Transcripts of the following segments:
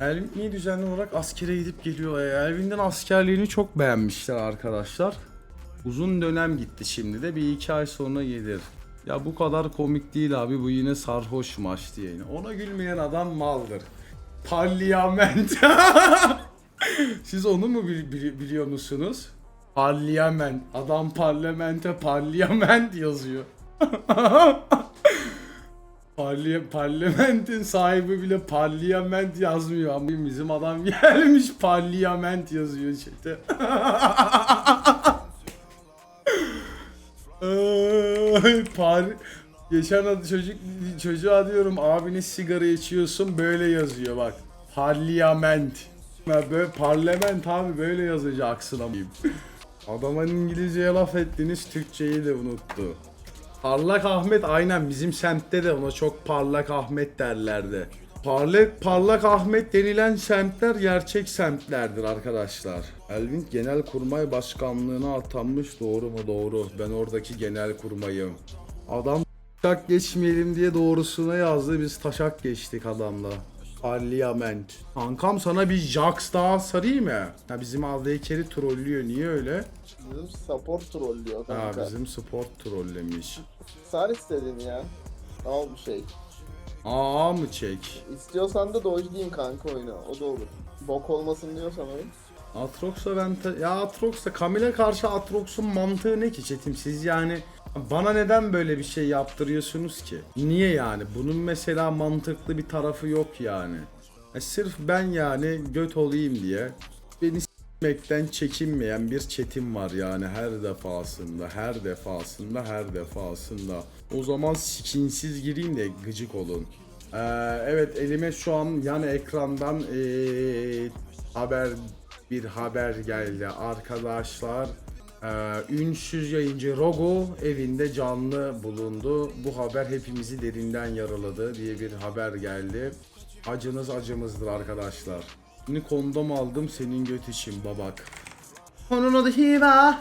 Elvin niye düzenli olarak askere gidip geliyor? Elvin'den askerliğini çok beğenmişler arkadaşlar. Uzun dönem gitti şimdi de bir iki ay sonra gelir. Ya bu kadar komik değil abi bu yine sarhoş maç diye. Ona gülmeyen adam maldır. Parlament. Siz onu mu bil- bili- biliyor musunuz? Parlament. Adam parlamente parlament yazıyor. Parli parlamentin sahibi bile parlament yazmıyor ama bizim adam gelmiş parlament yazıyor. Ay, Par Geçen adı çocuk çocuğa diyorum abine sigara içiyorsun böyle yazıyor bak. Parlament. Böyle parlament abi böyle yazacaksın ama. Adama İngilizceye laf ettiniz Türkçeyi de unuttu. Parlak Ahmet aynen bizim semtte de ona çok parlak Ahmet derlerdi. Parlak, parlak Ahmet denilen semtler gerçek semtlerdir arkadaşlar. Elvin Genel Kurmay Başkanlığına atanmış doğru mu doğru. Ben oradaki genel kurmayım. Adam taşak geçmeyelim diye doğrusuna yazdı biz taşak geçtik adamla. Parlament. Kankam sana bir Jax daha sarayım mı? Ya bizim ADK'li trollüyor niye öyle? Bizim support trollüyor kanka. bizim sport trollemiş. Sar istedin ya. Al bir şey. Aa mı çek? İstiyorsan da dojlayayım kanka oyunu. O da olur. Bok olmasın diyorsan oyun. Atrox'a ben ya Atrox'ta Kamil'e karşı Atrox'un mantığı ne ki Çetim siz yani bana neden böyle bir şey yaptırıyorsunuz ki? Niye yani? Bunun mesela mantıklı bir tarafı yok yani. E sırf ben yani göt olayım diye beni s**mekten çekinmeyen bir çetim var yani her defasında, her defasında, her defasında. O zaman skinsiz gireyim de gıcık olun. Ee, evet elime şu an yan ekrandan ee, haber bir haber geldi arkadaşlar. Ee, ünsüz yayıncı Rogo evinde canlı bulundu. Bu haber hepimizi derinden yaraladı diye bir haber geldi. Acınız acımızdır arkadaşlar. Şimdi kondom aldım senin göt için babak. Onun adı Hiva.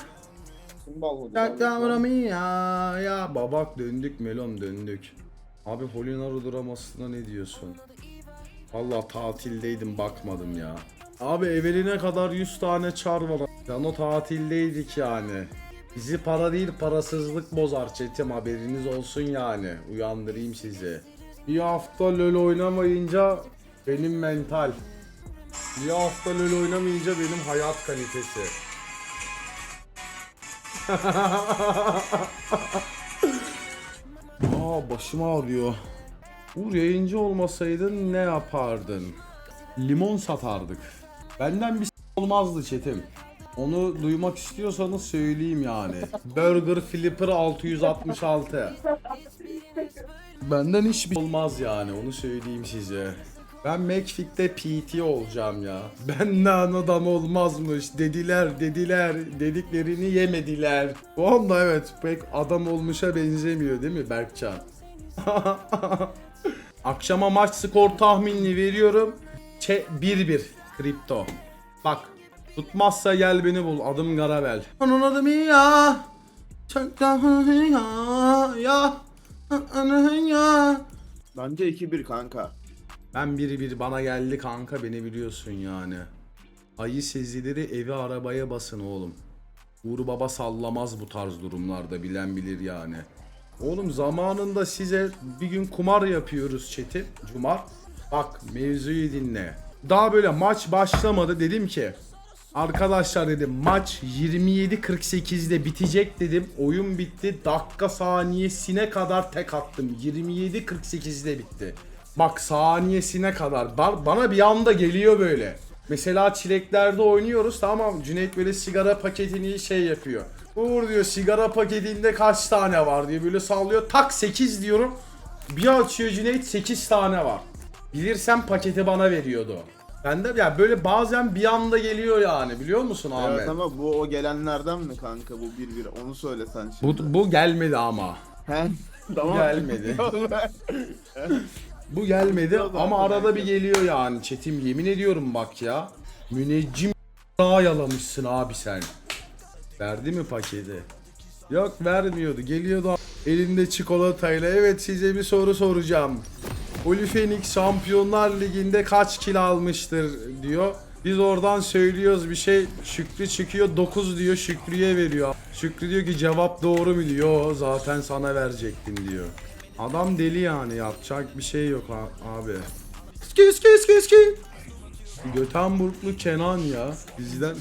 Ya ya babak döndük melon döndük. Abi Polinaru dramasına ne diyorsun? Valla tatildeydim bakmadım ya. Abi evveline kadar 100 tane çar var. Lan o tatildeydik yani. Bizi para değil parasızlık bozar çetim haberiniz olsun yani. Uyandırayım sizi. Bir hafta LoL oynamayınca benim mental. Bir hafta LoL oynamayınca benim hayat kalitesi. Aa başım ağrıyor. Uğur yayıncı olmasaydın ne yapardın? Limon satardık. Benden bir olmazdı çetim. Onu duymak istiyorsanız söyleyeyim yani. Burger Flipper 666. Benden hiçbir olmaz yani onu söyleyeyim size. Ben McFit'te PT olacağım ya. Benden adam olmazmış dediler dediler dediklerini yemediler. Bu anda evet pek adam olmuşa benzemiyor değil mi Berkcan? Akşama maç skor tahminini veriyorum. Çe 1-1 kripto. Bak tutmazsa gel beni bul adım Garabel. Onun adı ya ya ya. Bence 2-1 kanka. Ben biri bir bana geldi kanka beni biliyorsun yani. Ayı sezileri evi arabaya basın oğlum. Uğur baba sallamaz bu tarz durumlarda bilen bilir yani. Oğlum zamanında size bir gün kumar yapıyoruz chat'i. Cumar. Bak mevzuyu dinle. Daha böyle maç başlamadı dedim ki. Arkadaşlar dedim maç 27.48'de bitecek dedim. Oyun bitti. Dakika saniyesine kadar tek attım. 27.48'de bitti. Bak saniyesine kadar. Ba- bana bir anda geliyor böyle. Mesela çileklerde oynuyoruz tamam? Cüneyt böyle sigara paketini şey yapıyor. Uğur diyor sigara paketinde kaç tane var diye böyle sallıyor. Tak 8 diyorum. Bir açıyor Cüneyt 8 tane var. Bilirsem paketi bana veriyordu. Ben de ya böyle bazen bir anda geliyor yani biliyor musun Ahmet? Evet ama bu o gelenlerden mi kanka bu 1-1 onu söylesen şimdi. Bu, bu gelmedi ama. He? tamam. Gelmedi. Bu gelmedi ama arada bir geliyor yani Çetim yemin ediyorum bak ya. Müneccim daha yalamışsın abi sen. Verdi mi paketi? Yok vermiyordu. Geliyordu elinde çikolatayla. Evet size bir soru soracağım. Oli Phoenix Şampiyonlar Ligi'nde kaç kil almıştır diyor. Biz oradan söylüyoruz bir şey. Şükrü çıkıyor 9 diyor Şükrü'ye veriyor. Şükrü diyor ki cevap doğru mu diyor. Zaten sana verecektim diyor. Adam deli yani yapacak bir şey yok abi. Ski ski ski ski. Göteborglu Kenan ya bizden.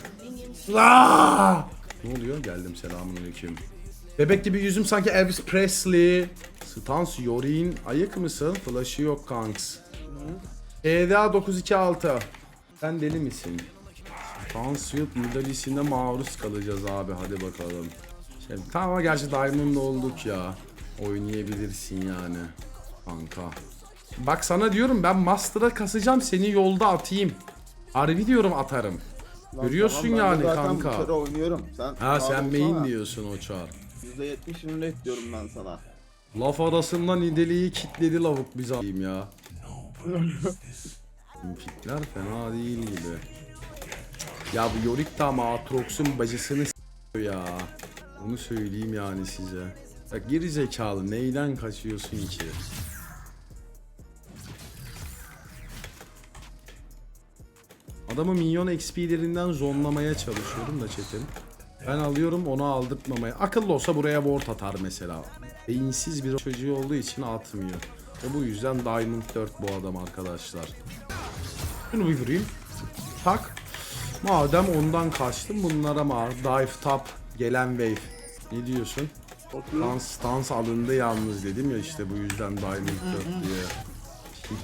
Aa! Ne oluyor? Geldim selamünaleyküm. Bebek gibi yüzüm sanki Elvis Presley. Stans Yorin. Ayık mısın? Flash'ı yok kanks. EDA 926. Sen deli misin? Stansfield müdahalesine maruz kalacağız abi hadi bakalım. Şey, tamam ama gerçi Diamond olduk ya. Oynayabilirsin yani. Kanka. Bak sana diyorum ben Master'a kasacağım seni yolda atayım. Harbi diyorum atarım. Lan Görüyorsun tamam, ben de yani zaten kanka. oynuyorum. Sen Ha sen main diyorsun o çar. %70 ünlü diyorum ben sana. Laf arasından ideliği kitledi lavuk bize a**ayım ya. Pikler fena değil gibi. Ya bu Yorick ama Aatrox'un bacısını s***yor ya. Onu söyleyeyim yani size. Ya geri zekalı neyden kaçıyorsun ki? Adamı minyon XP'lerinden zonlamaya çalışıyorum da çetim. Ben alıyorum onu aldırtmamaya. Akıllı olsa buraya ward atar mesela. Beyinsiz bir çocuğu olduğu için atmıyor. Ve bu yüzden Diamond 4 bu adam arkadaşlar. Bunu bir vurayım. Tak. Madem ondan kaçtım bunlara mı? Dive top. Gelen wave. Ne diyorsun? Stans, stans alındı yalnız dedim ya işte bu yüzden Diamond 4 diye.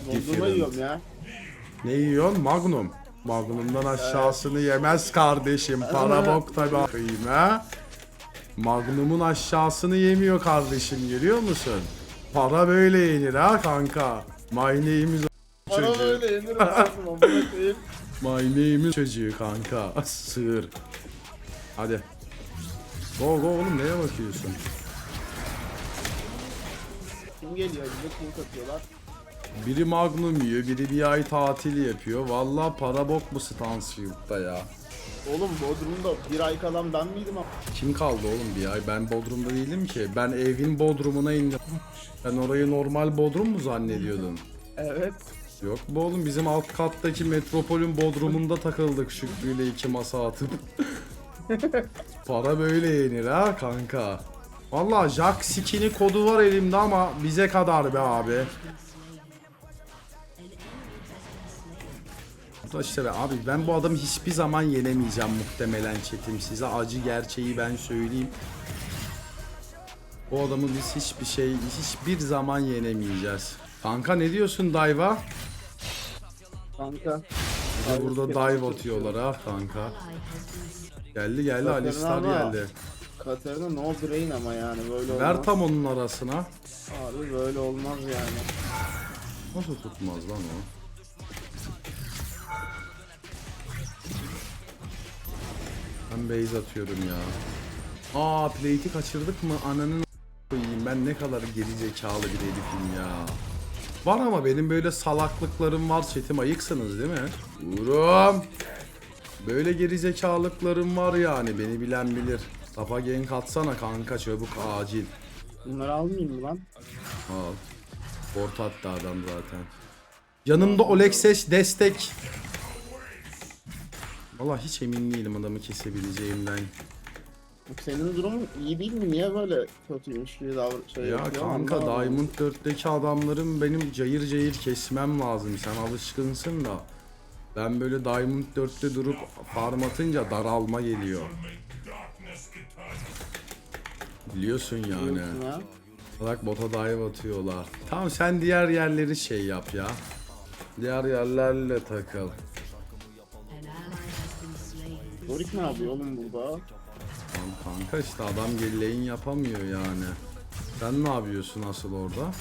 Dondurma different. yiyorum ya. Ne yiyorsun? Magnum. Magnum'dan aşağısını yemez kardeşim. Para bok tabi ha. Magnum'un aşağısını yemiyor kardeşim görüyor musun? Para böyle yenir ha kanka. My name is Para çocuğu. böyle yenir olmasın amına koyayım. My çocuğu kanka. Sığır. Hadi. Go go oğlum neye bakıyorsun? Geliyor bize kim katıyorlar? Biri Magnum yiyor, biri bir ay tatil yapıyor. Vallahi para bok bu Stansfield'da ya. Oğlum Bodrum'da bir ay kalan ben miydim ama? Kim kaldı oğlum bir ay? Ben Bodrum'da değilim ki. Ben evin Bodrum'una indim. Sen orayı normal Bodrum mu zannediyordun? Evet. Yok bu oğlum bizim alt kattaki metropolün Bodrum'unda takıldık Şükrü'yle iki masa atıp. Para böyle yenir ha kanka. Valla Jack skin'i kodu var elimde ama bize kadar be abi. İşte be abi ben bu adamı hiçbir zaman yenemeyeceğim muhtemelen çetim size acı gerçeği ben söyleyeyim. Bu adamı biz hiçbir şey hiçbir zaman yenemeyeceğiz. Kanka ne diyorsun Dayva? Kanka. Burada dive atıyorlar ha kanka. Geldi geldi Alistar geldi. Katarina no brain ama yani böyle olmaz. Ver tam onun arasına. Abi böyle olmaz yani. Nasıl tutmaz lan o? Ben base atıyorum ya. Aa plate'i kaçırdık mı? Ananın koyayım ben ne kadar geri zekalı bir herifim ya. Var ama benim böyle salaklıklarım var çetim ayıksınız değil mi? Vurum. Böyle geri zekalıklarım var yani beni bilen bilir. Tapa gank atsana kanka çabuk acil. Bunları almayayım mı lan? Al. Orta attı adam zaten. Yanımda Olexes destek. Valla hiç emin değilim adamı kesebileceğimden. Senin durumun iyi değil mi? Niye böyle kötüymüş gibi davran şey Ya kanka Anlamadım. Diamond 4'teki adamların benim cayır cayır kesmem lazım. Sen alışkınsın da. Ben böyle Diamond 4'te durup farm atınca daralma geliyor. Biliyorsun yani. Bak bota dive atıyorlar. Tamam sen diğer yerleri şey yap ya. Diğer yerlerle takıl. Dorik ne yapıyor oğlum burada? Tamam kanka işte adam lane yapamıyor yani. Sen ne yapıyorsun asıl orada?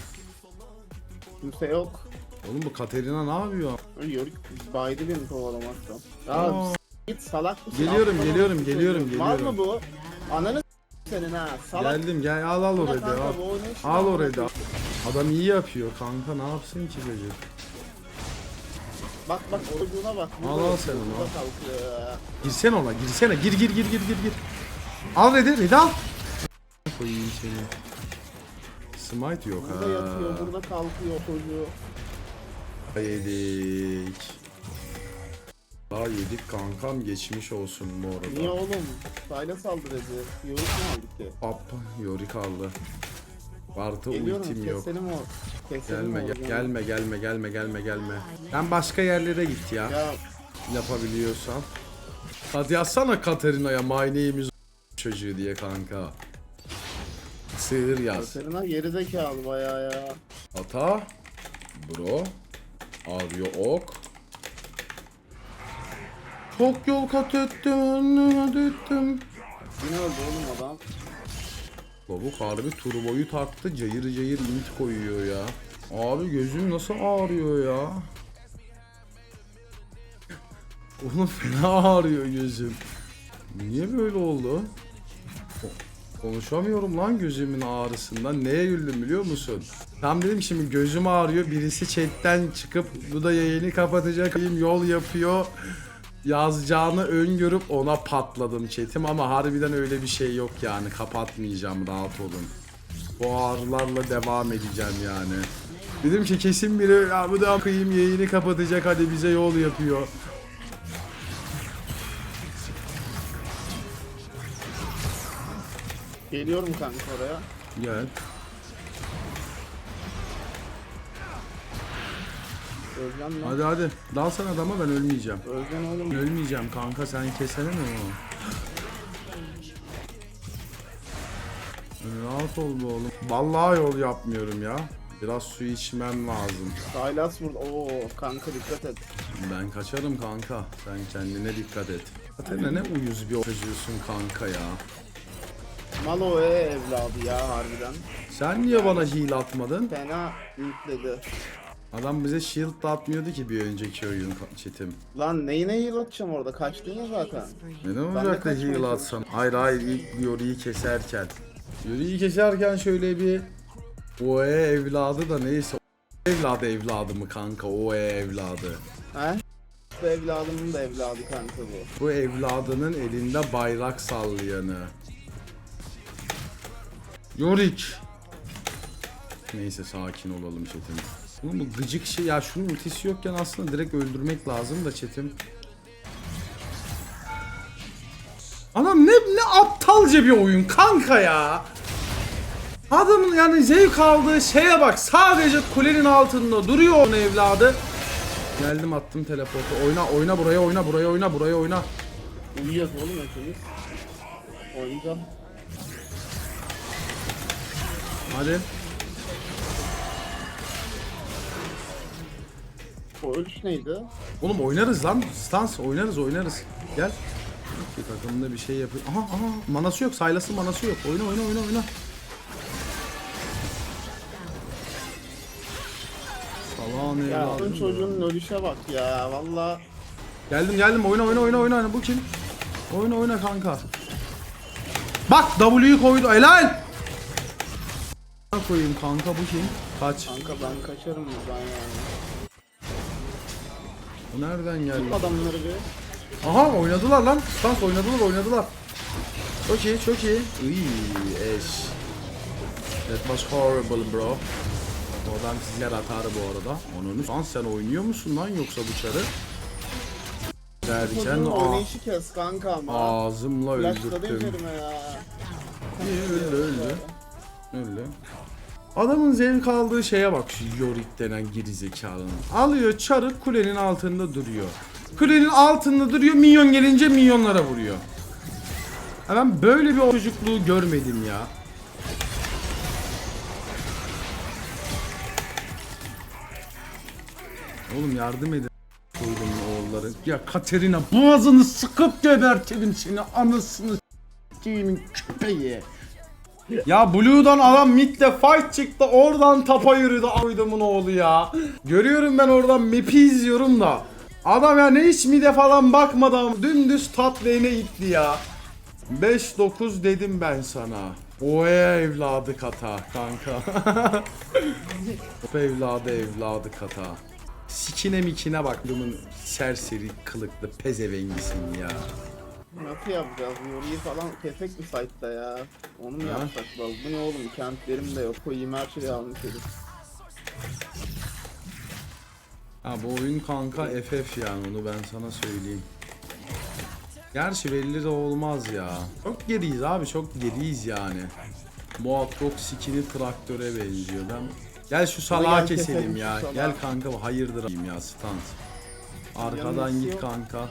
Kimse yok. Oğlum bu Katerina ne yapıyor? Yorik baydı beni kovalamaktan. Ya Aa. git salak mısın? Geliyorum, Aptal geliyorum, mısın geliyorum, çocuğum? Var geliyorum. mı bu? Ananı senin ha. Salak. Geldim gel al al orayı kanka, al. bu işte Al orayı da. Adam iyi yapıyor kanka ne yapsın ki çocuk? Bak bak oyuncuna bak. Al, Burada- al sen onu, burada al. kalkıyor ya. Girsene ona girsene gir gir gir gir gir gir. Al Red'i Red'i al. Koyayım seni. Smite yok Burada ha. yatıyor, burada kalkıyor çocuğu. Yedik. Daha yedik kankam geçmiş olsun bu arada. Niye oğlum? Sayla saldıracağız. Yoruk mu aldık ki? Hop Yori kaldı. Artı Geliyorum ultim yok. keselim o. Keselim Gelme o gel- gelme gelme gelme gelme gelme. Sen başka yerlere git ya. Ya Yapabiliyorsan. Hadi yazsana Katarina'ya my name is çocuğu diye kanka. Sığır yaz. Katerina geri zekalı bayağı ya. Ata. Bro. Arıyor ok. Çok yol kat ettim, önüne ettim. Yine öldü oğlum adam. Lavuk harbi turboyu taktı cayır cayır int koyuyor ya. Abi gözüm nasıl ağrıyor ya. Oğlum fena ağrıyor gözüm. Niye böyle oldu? Ko- Konuşamıyorum lan gözümün ağrısından. Neye güldüm biliyor musun? Tam dedim şimdi gözüm ağrıyor. Birisi chatten çıkıp bu da yayını kapatacak. Yol yapıyor. Yazacağını öngörüp ona patladım chatim ama harbiden öyle bir şey yok yani. Kapatmayacağım rahat olun. Bu ağrılarla devam edeceğim yani. Dedim ki kesin biri ya bu da kıyım yayını kapatacak hadi bize yol yapıyor. Geliyorum kanka oraya. Gel. Özlem lan. Hadi hadi. Dal sen adama ben ölmeyeceğim. Özlem oğlum. Ölmeyeceğim kanka sen kesene mi o? Rahat ol be oğlum. Vallahi yol yapmıyorum ya. Biraz su içmem lazım. Saylas burada. Oo kanka dikkat et. Ben kaçarım kanka. Sen kendine dikkat et. Zaten ne uyuz bir çocuğusun kanka ya. Malo e evladı ya harbiden. Sen niye bana heal atmadın? Fena yükledi. Adam bize shield da atmıyordu ki bir önceki oyun çetim. Lan neyine heal atacağım orada? Kaçtın ya zaten. Neden olacak da heal atsan? Hayır hayır ilk Yori'yi keserken. Yori'yi keserken şöyle bir Oe evladı da neyse o evladı evladı mı kanka o evladı. He? Bu evladımın da evladı kanka bu. Bu evladının elinde bayrak sallayanı. Yorik. Neyse sakin olalım çetim. Oğlum bu gıcık şey ya şunun ultisi yokken aslında direkt öldürmek lazım da çetim. Anam ne ne aptalca bir oyun kanka ya. Adamın yani zevk aldığı şeye bak sadece kulenin altında duruyor onun evladı. Geldim attım teleportu. Oyna oyna buraya oyna buraya oyna buraya oyna. Uyuyacağız oğlum hepimiz. Oynayacağım. Hadi. O ölüş neydi? Oğlum oynarız lan. Stans oynarız oynarız. Gel. Bir takımda bir şey yapıyor. Aha aha manası yok. Saylas'ın manası yok. Oyna oyna oyna oyna. Salağın Ya ya. çocuğun ölüşe bak ya valla. Geldim geldim oyna oyna oyna oyna oyna. Bu kim? Oyna oyna kanka. Bak W'yu koydu. Helal. koyayım kanka bu kim? Kaç. Kanka ben kaçarım buradan yani. Bu nereden geldi? Adamları bir. Aha oynadılar lan. Stans oynadılar oynadılar. Çok iyi çok iyi. Iy eş. That was horrible bro. O adam sizler atar bu arada. Onu Stans sen oynuyor musun lan yoksa bu çarı? Derken oynayışı kes kanka ama. ağzımla Flashladın öldürttüm. kelime ya. İyi öldü öldü. Öldü. Adamın zevk aldığı şeye bak şu Yorick denen gerizekalının. Alıyor çarı kulenin altında duruyor. Kulenin altında duruyor minyon gelince minyonlara vuruyor. Ya ben böyle bir çocukluğu görmedim ya. Oğlum yardım edin. Koydum oğulları. Ya Katerina boğazını sıkıp gebertelim seni anasını s**eyimin köpeği. Ya Blue'dan adam midle fight çıktı oradan tapa yürüdü aydomun oğlu ya. Görüyorum ben oradan map'i izliyorum da. Adam ya ne hiç mide falan bakmadan dümdüz top lane'e gitti ya. 5-9 dedim ben sana. Oya evladı kata kanka. Of evladı evladı kata. Sikine mikine bak bunun serseri kılıklı pezevengisin ya. Nasıl yapacağız? Yori'yi falan kesek mi site'da ya? Onu mu Ha? yapsak bak? Bu ne oğlum? Kentlerim de yok. Koyayım her şeyi almış herif. Ha bu oyun kanka FF yani onu ben sana söyleyeyim. Gerçi belli de olmaz ya. Çok geriyiz abi çok geriyiz yani. Muhakkak skini traktöre benziyor. Ben... Gel şu salağı gel keselim keselim ya. şu salağı. Gel kanka hayırdır a**ayım ya stand. Arkadan Yanması git yok. kanka.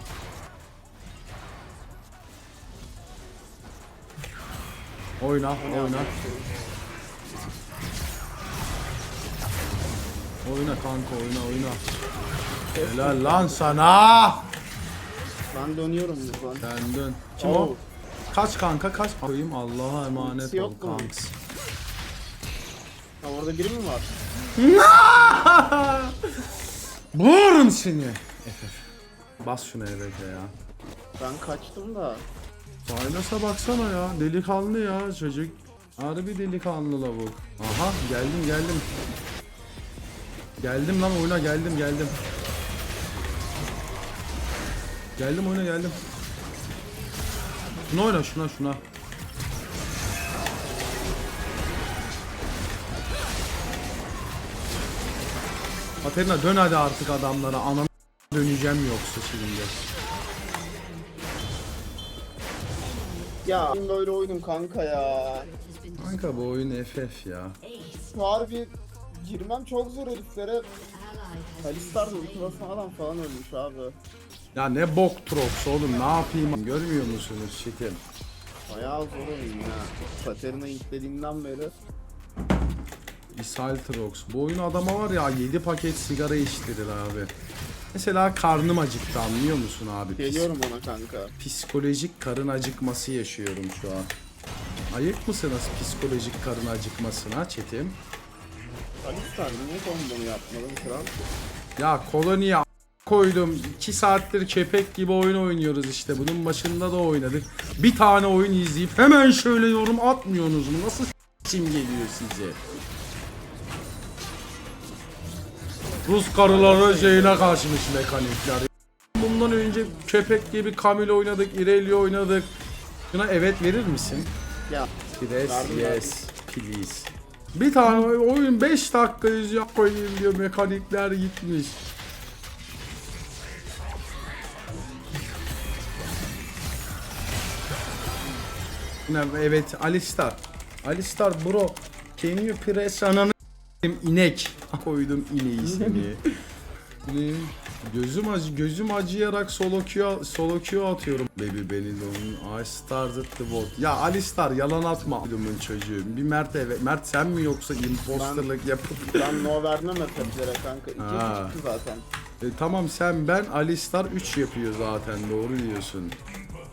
Oyna oyna. Oyna kanka oyna oyna. Helal lan sana. Ben dönüyorum buradan. Sen dön. Kim Oo. o? Kaç kanka kaç. Koyayım Allah'a emanet ol yok mu? kanks. Ha, orada biri mi var? Boğarım seni. FF. Bas şuna evet ya. Ben kaçtım da. Silas'a baksana ya. Delikanlı ya çocuk. Harbi delikanlı lavuk. Aha geldim geldim. Geldim lan oyuna geldim geldim. Geldim oyuna geldim. Şuna oyna şuna şuna. Katerina dön hadi artık adamlara. Ananı döneceğim yoksa şimdi. Ya böyle oyunum kanka ya. Kanka bu oyun FF ya. Harbi girmem çok zor heriflere. Alistar da ultimasyon falan ölmüş abi. Ya ne bok Trox oğlum ne yapayım görmüyor musunuz şeker? Bayağı zor oyun ya. Katerina yüklediğimden beri. İshal Trox. Bu oyun adama var ya 7 paket sigara içtirir abi. Mesela karnım acıktı anlıyor musun abi? Geliyorum ona kanka. psikolojik karın acıkması yaşıyorum şu an. Ayık mısınız psikolojik karın acıkmasına Çetim? Alistar niye kombonu yapmadın kral? Ya koloniye koydum. 2 saattir köpek gibi oyun oynuyoruz işte. Bunun başında da oynadık. Bir tane oyun izleyip hemen şöyle yorum atmıyorsunuz mu? Nasıl s**im geliyor size? Rus karıları şeyine kaçmış mekanikler. Bundan önce köpek gibi Kamil oynadık, Irelia oynadık. Şuna evet verir misin? Ya Yes, yes, please. Bir tane oyun 5 dakika izleyip koyayım diyor mekanikler gitmiş. Evet Alistar. Alistar bro. Can you press ananı inek. Koydum ineği seni. Ne? Gözüm acı gözüm acıyarak solo Q solo Q atıyorum. Baby beni don I started the vote. Ya Alistar yalan atma adamın çocuğu. Bir Mert eve. Mert sen mi yoksa imposterlık yapıp ben no vermem eteplere kanka. İki Ha. çıktı zaten. E, tamam sen ben Alistar 3 yapıyor zaten doğru diyorsun.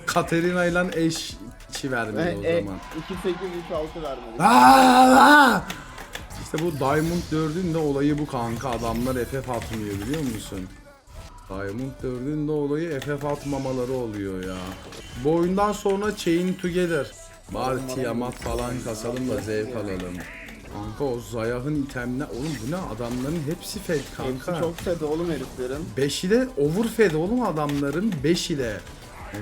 Katerina ile eş içi vermedi o E, e, zaman. 2 8 3 6 vermedi. Aa! İşte bu Diamond 4'ün de olayı bu kanka. Adamlar FF atmıyor biliyor musun? Diamond 4'ün de olayı FF atmamaları oluyor ya. Bu oyundan sonra Chain Together. Bari Tiamat falan kasalım da zevk alalım. Kanka o Zayah'ın itemler... Oğlum bu ne? Adamların hepsi fed kanka. Hepsi çok fed oğlum heriflerin. 5'i de overfed oğlum adamların 5'i de.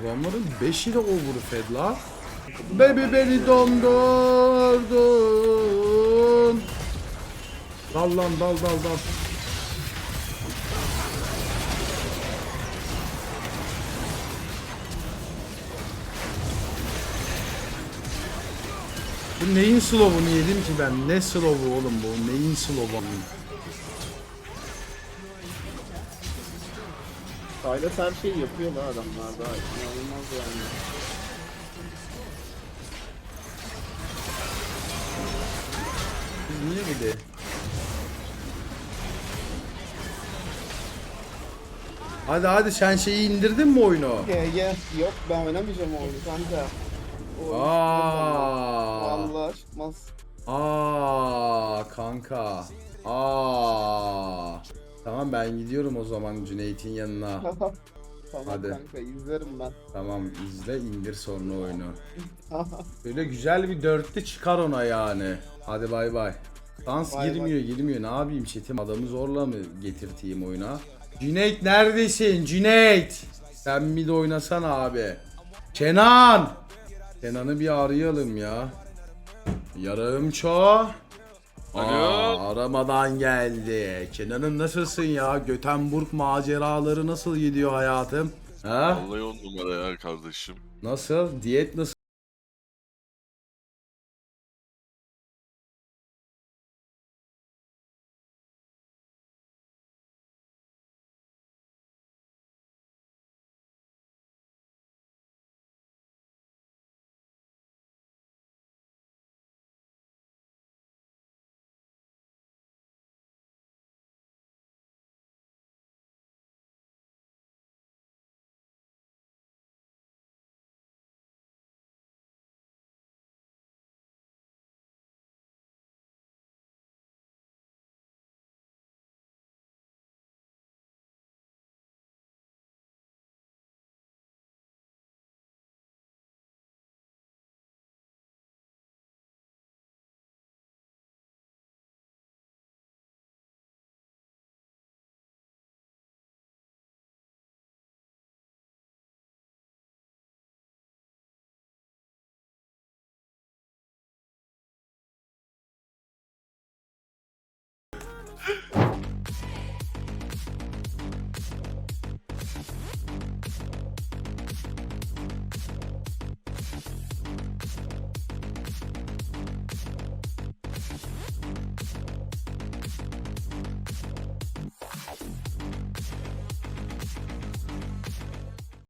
Adamların 5'i de overfed la. Baby beni dondurdun. Dal lan dal dal dal. Bu neyin slow'unu yedim ki ben? Ne slow'u oğlum bu? Neyin slow'u? Silas her şeyi yapıyor la adamlar daha inanılmaz yani. Niye bir de? Hadi hadi sen şeyi indirdin mi oyunu? GG yok ben oynamayacağım o oyunu kanka. O oyun Aa. Vallahi çıkmaz. Aa kanka. Aa. Tamam ben gidiyorum o zaman Cüneyt'in yanına. tamam Hadi. kanka izlerim ben. Tamam izle indir sonra oyunu. Böyle güzel bir dörtlü çıkar ona yani. Hadi bay bay. Dans Bay girmiyor girmiyor ne yapayım çetim adamı zorla mı getirteyim oyuna? Cüneyt neredesin Cüneyt? Sen bir de oynasana abi. Kenan! Kenan'ı bir arayalım ya. Yarağım ço. Aa, aramadan geldi. Kenan'ım nasılsın ya? Göteborg maceraları nasıl gidiyor hayatım? Ha? Vallahi on numara ya kardeşim. Nasıl? Diyet nasıl Yeah.